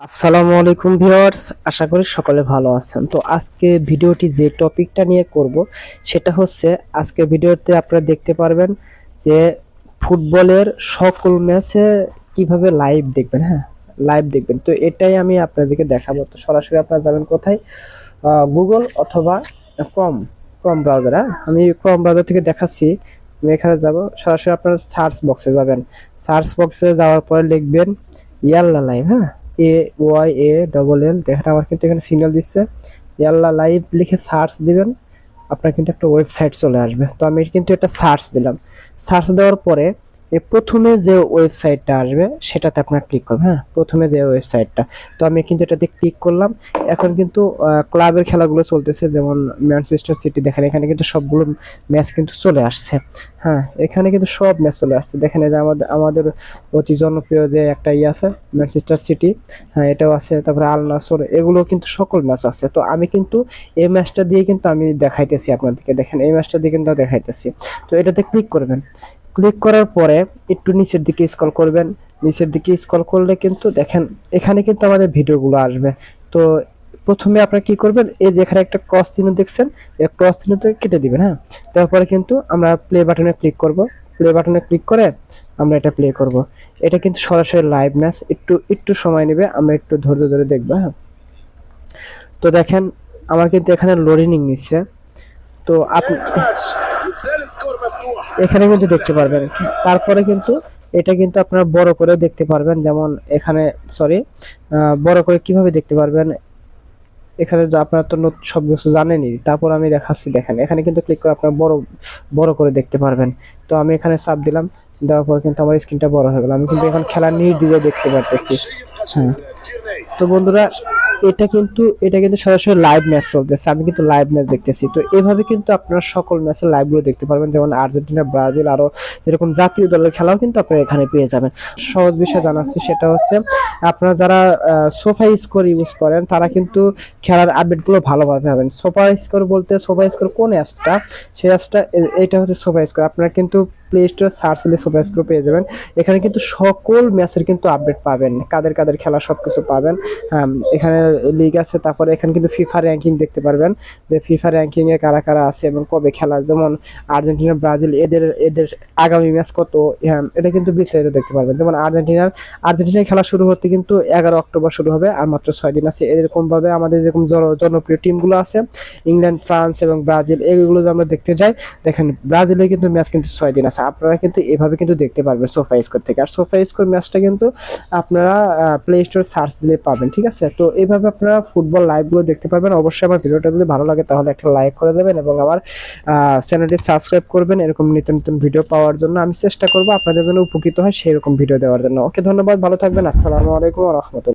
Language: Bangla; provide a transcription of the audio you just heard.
আসসালামু আলাইকুম ভিউয়ার্স, আশা করি সকলে ভালো আছেন। তো আজকে ভিডিওটি যে টপিকটা নিয়ে করব, সেটা হচ্ছে আজকে ভিডিওতে আপনারা দেখতে পারবেন যে ফুটবলের সকল ম্যাচে কীভাবে লাইভ দেখবেন হ্যাঁ লাইভ দেখবেন। তো এটাই আমি আপনাদেরকে দেখাবো। তো সরাসরি আপনারা যাবেন কোথায়? গুগল অথবা ক্রম ক্রম ব্রাউজার হ্যাঁ? আমি ক্রম ব্রাউজার থেকে দেখাচ্ছি। আমি এখানে যাব, সরাসরি আপনার সার্চ বক্সে যাবেন। সার্চ বক্সে যাওয়ার পরে লিখবেন ইয়াল্লা লাইভ হ্যাঁ? A Y A double L দেখেন আমার কিন্তু এখানে সিগন্যাল দিচ্ছে। ইয়াল্লা লাইভ লিখে সার্চ দিবেন, আপনার কিন্তু একটা ওয়েবসাইট চলে আসবে। তো আমি কিন্তু একটা সার্চ দিলাম। সার্চ দেওয়ার পরে প্রথমে যে ওয়েবসাইটটা আসবে, সেটাতে আপনার ক্লিক করবেন হ্যাঁ? প্রথমে যে ওয়েবসাইটটা। তো আমি কিন্তু এটাতে ক্লিক করলাম। এখন কিন্তু ক্লাবের খেলাগুলো চলতেছে, যেমন ম্যানচেস্টার সিটি দেখেন, এখানে কিন্তু সবগুলো ম্যাচ কিন্তু চলে আসছে হ্যাঁ? এখানে কিন্তু সব ম্যাচ চলে আসছে। দেখেন যে আমাদের আমাদের অতি জনপ্রিয় যে একটা ইয়ে আছে ম্যানচেস্টার সিটি হ্যাঁ এটাও আছে। তারপরে আল নাসর এগুলো কিন্তু সকল ম্যাচ আছে। তো আমি কিন্তু এই ম্যাচটা দিয়ে কিন্তু আমি দেখাইতেছি আপনাদেরকে। দেখেন, এই ম্যাচটা দিয়ে কিন্তু দেখাইতেছি। তো এটাতে ক্লিক করবেন। ক্লিক করার পরে একটু নিচের দিকে স্কল করবেন। নিচের দিকে স্কল করলে কিন্তু দেখেন, এখানে কিন্তু আমাদের ভিডিওগুলো আসবে। তো প্রথমে আপনারা কি করবেন, এই যে এখানে একটা ক্রস চিহ্ন দেখছেন, এই ক্রস চিহ্নতে কেটে দিবেন হ্যাঁ? তারপরে কিন্তু আমরা প্লে বাটনে ক্লিক করব। প্লে বাটনে ক্লিক করে আমরা এটা প্লে করব। এটা কিন্তু সরাসরি লাইভ ম্যাচ একটু একটু সময় নেবে, আমরা একটু ধৈর্য ধরে দেখব হ্যাঁ? তো দেখেন, আমার কিন্তু এখানে লোডিং নিচ্ছে। তো আপনি এখানে কিন্তু দেখতে পারবেন। তারপরে কিন্তু এটা কিন্তু আপনারা বড় করে দেখতে পারবেন, যেমন এখানে সরি বড় করে কীভাবে দেখতে পারবেন? এখানে আপনারা তো সব কিছু জানেনি তারপর আমি দেখাচ্ছি, দেখেন, এখানে কিন্তু ক্লিক করে আপনারা বড় বড় করে দেখতে পারবেন। তো আমি এখানে সাপ দিলাম, দেওয়ার পর কিন্তু আমার স্ক্রিনটা বড় হয়ে গেল। আমি কিন্তু এখন খেলা নির্দিদে দেখতে পারতেছি। হ্যাঁ। তো বন্ধুরা এটা কিন্তু এটা কিন্তু সরাসরি লাইভ ম্যাচ চলতেছে। আমি কিন্তু লাইভ ম্যাচ দেখতেছি। তো এভাবে কিন্তু আপনারা সকল ম্যাচের লাইভগুলো দেখতে পারবেন। যেমন আর্জেন্টিনা, ব্রাজিল আরও যেরকম জাতীয় দলের খেলাও কিন্তু আপনারা এখানে পেয়ে যাবেন। সহজ বিষয় জানাচ্ছি সেটা হচ্ছে আপনারা যারা সোফা স্কোর ইউজ করেন তারা কিন্তু খেলার আপডেটগুলো ভালোভাবে পাবেন। সোফা স্কোর বলতে সোফা স্কোর কোন অ্যাপসটা সেই অ্যাপসটা এটা হচ্ছে সোফা স্কোর আপনারা কিন্তু প্লে স্টোর সার্চ দিলে সোফা স্কোর পেয়ে যাবেন। এখানে কিন্তু সকল ম্যাচের কিন্তু আপডেট পাবেন। কাদের কাদের খেলা সব কিছু পাবেন। হ্যাঁ, এখানে লিগ আছে তারপরে এখানে কিন্তু ফিফা র্যাঙ্কিং দেখতে পারবেন। যে ফিফা র্যাঙ্কিং এ কারা কারা আছে এবং কবে খেলা যেমন আর্জেন্টিনা ব্রাজিল এদের এদের আগামী ম্যাচ কত? হ্যাঁ এটা কিন্তু বিস্তারিত দেখতে পারবেন। যেমন আর্জেন্টিনার আর্জেন্টিনার খেলা শুরু হতে কিন্তু এগারো অক্টোবর শুরু হবে আর মাত্র ছয় দিন আছে। এরকম ভাবে আমাদের যেরকম জন- জনপ্রিয় টিমগুলো আছে, ইংল্যান্ড, ফ্রান্স এবং ব্রাজিল, এগুলো আমরা দেখতে যাই, দেখেন ব্রাজিলে কিন্তু ম্যাচ কিন্তু ছয় দিন আছে। আপনারা কিন্তু এভাবে কিন্তু দেখতে পারবেন সোফা স্কোর থেকে। আর সোফা স্কোর ম্যাচটা কিন্তু আপনারা প্লে স্টোর সার্চ দিলে পাবেন, ঠিক আছে? তো এইভাবে আপনারা ফুটবল লাইভগুলো দেখতে পারবেন। অবশ্যই আমার ভিডিওটা যদি ভালো লাগে তাহলে একটা লাইক করে দেবেন এবং আমার চ্যানেলটি সাবস্ক্রাইব করবেন। এরকম নিত্য নতুন ভিডিও পাওয়ার জন্য আমি চেষ্টা করব আপনাদের জন্য উপকৃত হয় সেই রকম ভিডিও দেওয়ার জন্য। ওকে, ধন্যবাদ। ভালো থাকবেন। আসসালামু আলাইকুম রহমতুল্লাহ।